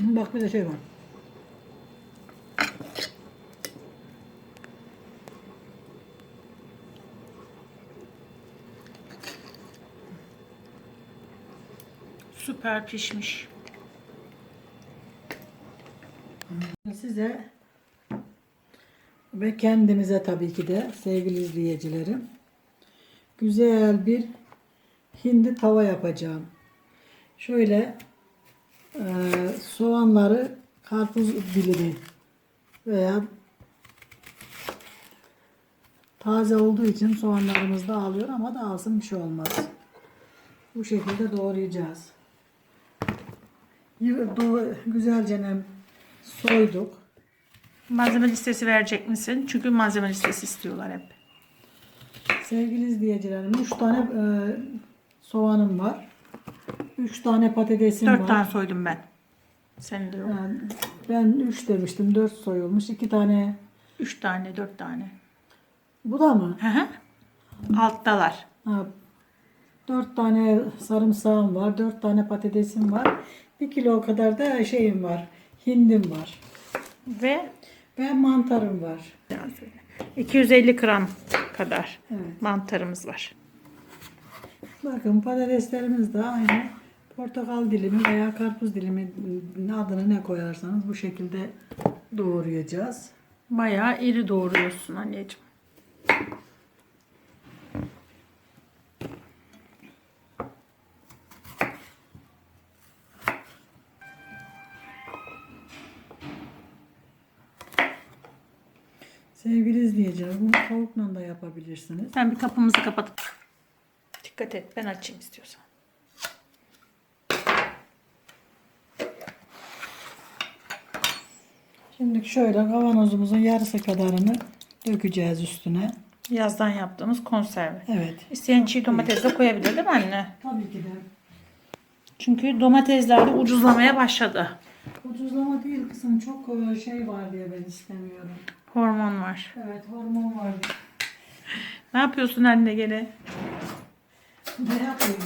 Bak bir de şey var. Süper pişmiş. Size ve kendimize tabii ki de sevgili izleyicilerim güzel bir hindi tava yapacağım. Şöyle e, soğanları karpuz dilimi veya taze olduğu için soğanlarımız dağılıyor ama dağılsın bir şey olmaz. Bu şekilde doğrayacağız. Güzelce soyduk. Malzeme listesi verecek misin? Çünkü malzeme listesi istiyorlar hep. Sevgili izleyicilerim 3 tane e, soğanım var. 3 tane patatesim var. tane soydum ben. Senin de yok. Yani ben 3 demiştim 4 soyulmuş. 2 tane Üç tane, dört tane. bu da mı? Hı hı. Alttalar. Ha, 4 tane sarımsağım var. 4 tane patatesim var. 1 kilo kadar da şeyim var. Hindim var. Ve Ve mantarım var. 250 gram kadar Evet. mantarımız var. Bakın patateslerimiz de aynı portakal dilimi veya karpuz dilimi adını ne koyarsanız bu şekilde doğrayacağız. Bayağı iri doğruyorsun anneciğim. Sevgili izleyiciler bunu tavukla da yapabilirsiniz. Sen bir kapımızı kapat. Dikkat et ben açayım istiyorsan. Şimdi şöyle kavanozumuzun yarısı kadarını dökeceğiz üstüne. Yazdan yaptığımız konserve. Evet. İsteyen çiğ domates de koyabilir değil mi anne? Tabii ki de. Çünkü domatesler de ucuzlamaya başladı. Ucuzlama değil kızım çok şey var diye ben istemiyorum. Hormon var. Evet hormon var. Ne yapıyorsun anne gene? Ne yapayım?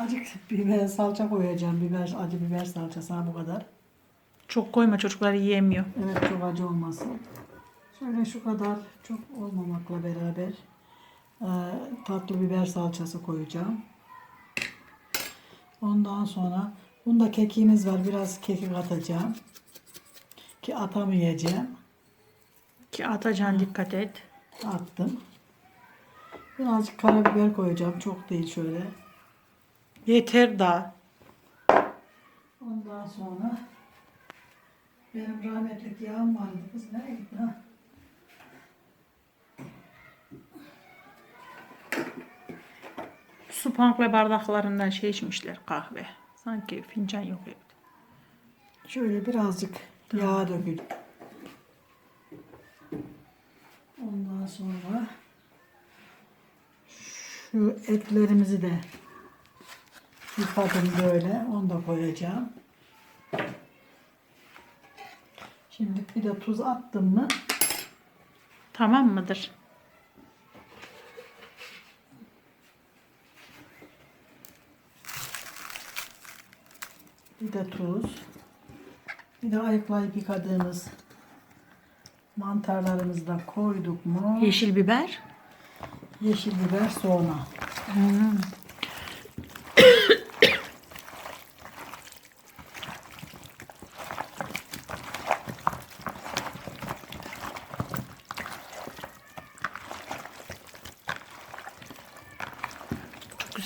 Acık biber salça koyacağım. Biber, acı biber salçası ha bu kadar. Çok koyma çocuklar yiyemiyor. Evet çok acı olmasın. Şöyle şu kadar çok olmamakla beraber e, tatlı biber salçası koyacağım. Ondan sonra bunda kekiğimiz var. Biraz kekik atacağım. Ki atamayacağım. Ki atacan dikkat et. Attım. Birazcık karabiber koyacağım. Çok değil şöyle. Yeter daha. Ondan sonra benim rahmetlik yağım vardı. Kız nereye gitti? Ha? Su pank ve bardaklarından şey içmişler kahve. Sanki fincan yok evde. Şöyle birazcık yağ dökün. Ondan sonra şu etlerimizi de yıkadım böyle. Onu da koyacağım. Şimdi bir de tuz attım mı Tamam mıdır? bir de tuz bir de ayıklayıp yıkadığımız mantarlarımızı da koyduk mu Yeşil biber. yeşil biber sonra. Çok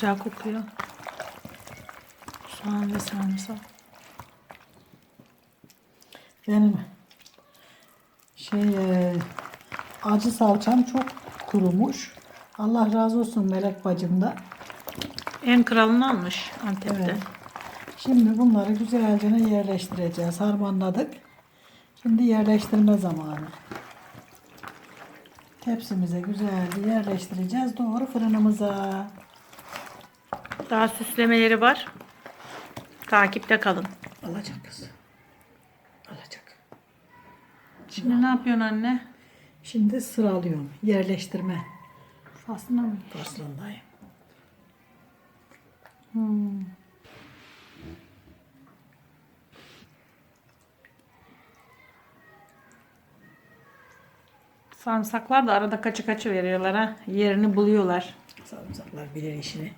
güzel kokuyor. Soğan ve sarımsak. Benim şey e, acı salçam çok kurumuş. Allah razı olsun Melek bacım da. En kralını almış Antep'te. Evet. Şimdi bunları güzelce yerleştireceğiz. Harmanladık. Şimdi yerleştirme zamanı. Tepsimize güzelce yerleştireceğiz. Doğru fırınımıza. Daha süslemeleri var. Takipte kalın. Alacak kız. Alacak. Şimdi ne yapıyorsun anne? Şimdi sıralıyorum. Yerleştirme. Faslına mı? Faslındayım. Hmm. Sarımsaklar da arada kaçı kaçı veriyorlar ha. Yerini buluyorlar. Sarımsaklar bilir işini.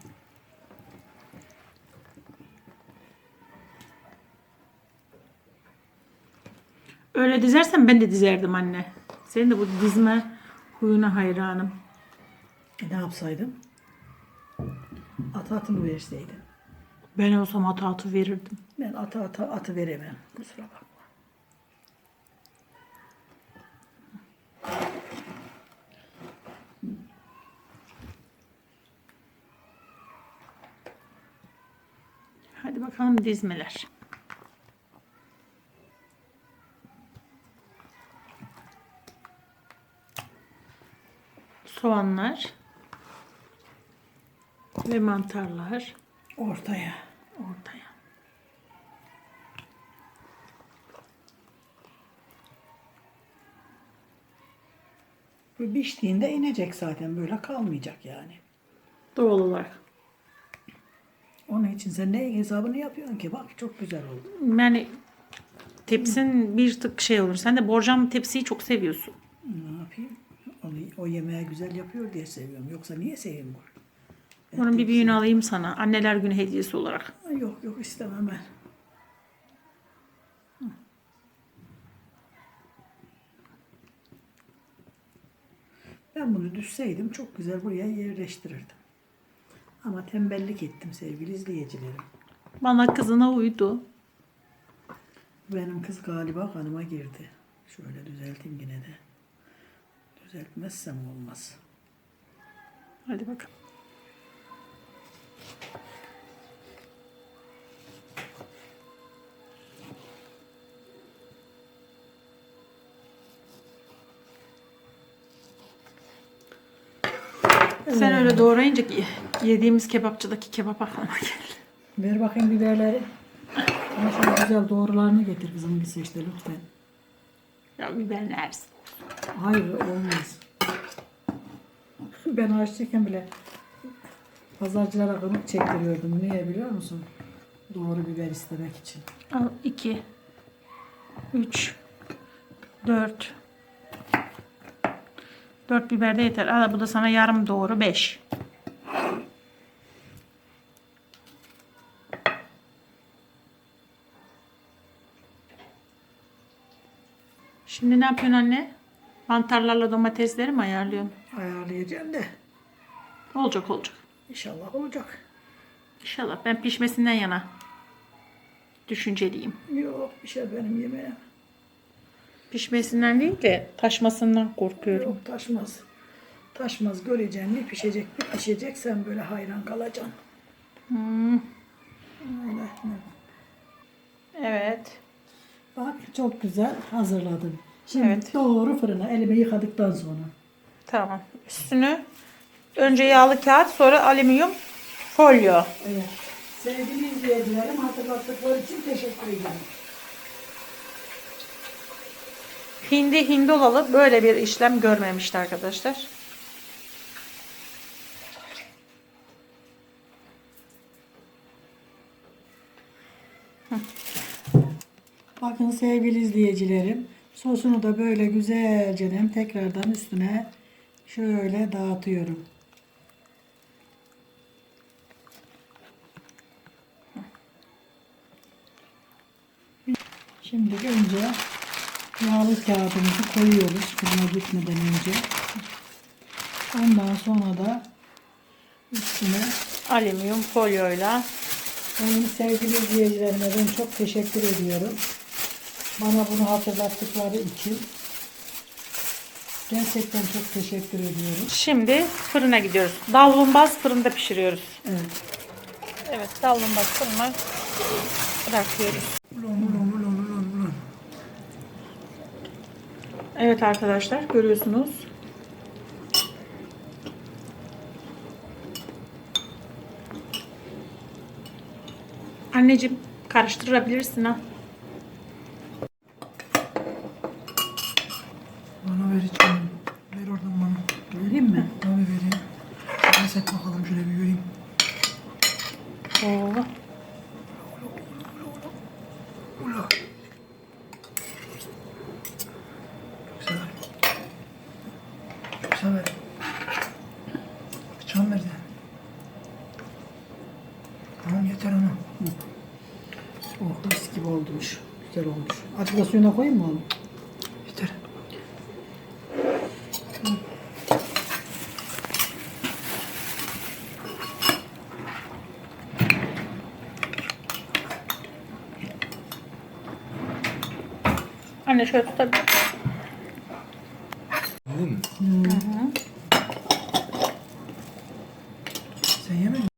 Öyle dizersen ben de dizerdim anne. Senin de bu dizme huyuna hayranım. E, ne yapsaydım? Atı atı mı verseydim? Ben olsam atı atı verirdim. Ben atı atı atı veremem. Kusura bakma. Hadi bakalım dizmeler. Soğanlar ve mantarlar Ortaya. ortaya. Bu piştiğinde inecek zaten. Böyle kalmayacak yani. Doğal olarak. Onun için sen ne hesabını yapıyorsun ki? Bak çok güzel oldu. Yani tepsin bir tık şey olur. Sen de borcam tepsiyi çok seviyorsun. Ne yapayım? Onu, o yemeği güzel yapıyor diye seviyorum. Yoksa niye seveyim bunu? Onun bir büyüğünü alayım sana. Anneler günü hediyesi olarak. Yok yok istemem ben. Ben bunu düşseydim çok güzel buraya yerleştirirdim. Ama tembellik ettim sevgili izleyicilerim. Bana kızına uydu. Benim kız galiba kanıma girdi. Şöyle düzelteyim yine de. Düzeltmezsem olmaz. Hadi bakalım. Sen öyle doğrayınca yediğimiz kebapçıdaki kebap aklıma geldi. Ver bakayım biberleri. Bana şöyle güzel doğrularını getir kızım bir seçte lütfen. Ya biber neresi? Hayır olmaz. Ben açtıyken bile pazarcılara kınık çektiriyordum. Niye biliyor musun? Doğru biber istemek için. Al 2 3 4 4 biber de yeter. Al bu da sana yarım doğru 5. Şimdi ne yapıyorsun anne? Mantarlarla domatesleri mi ayarlıyorsun? Ayarlayacağım da Olacak olacak. inşallah olacak. İnşallah ben pişmesinden yana düşünceliyim. Yok bir şey benim yemeğim. Pişmesinden değil de taşmasından korkuyorum. Yok taşmaz. Taşmaz göreceksin bir pişecek bir pişecek sen böyle hayran kalacaksın. Hmm, Öyle. evet. Bak çok güzel hazırladım. Şimdi Evet. doğru fırına elimi yıkadıktan sonra. Tamam. Üstünü önce yağlı kağıt sonra alüminyum folyo. Evet. Sevgili izleyicilerim hatırlattıkları için teşekkür ederim. Hindi hindolalı böyle bir işlem görmemişti arkadaşlar. Bakın sevgili izleyicilerim sosunu da böyle güzelce tekrardan üstüne şöyle dağıtıyorum. Şimdi önce yağlı kağıdımızı koyuyoruz fırına gitmeden önce. Ondan sonra da üstüne Alüminyum folyoyla. benim sevgili izleyicilerime ben çok teşekkür ediyorum. Bana bunu hatırlattıkları için. Gerçekten çok teşekkür ediyorum. Şimdi fırına gidiyoruz. Davlumbaz fırında pişiriyoruz. Evet. Evet davlumbaz fırına bırakıyoruz. Evet arkadaşlar görüyorsunuz. Anneciğim karıştırabilirsin ha. Bana ver hiç oğlum. Ver oradan bana. Vereyim mi? Tabii vereyim. Biraz et bakalım şöyle bir göreyim. Oo. Ula. Çok güzel. Can nerede? Tamam yeter ana. Oh mis gibi olmuş. Güzel olmuş. Azıcık da suyuna koyayım mı oğlum? Yeter. Anne şöyle tutabilir.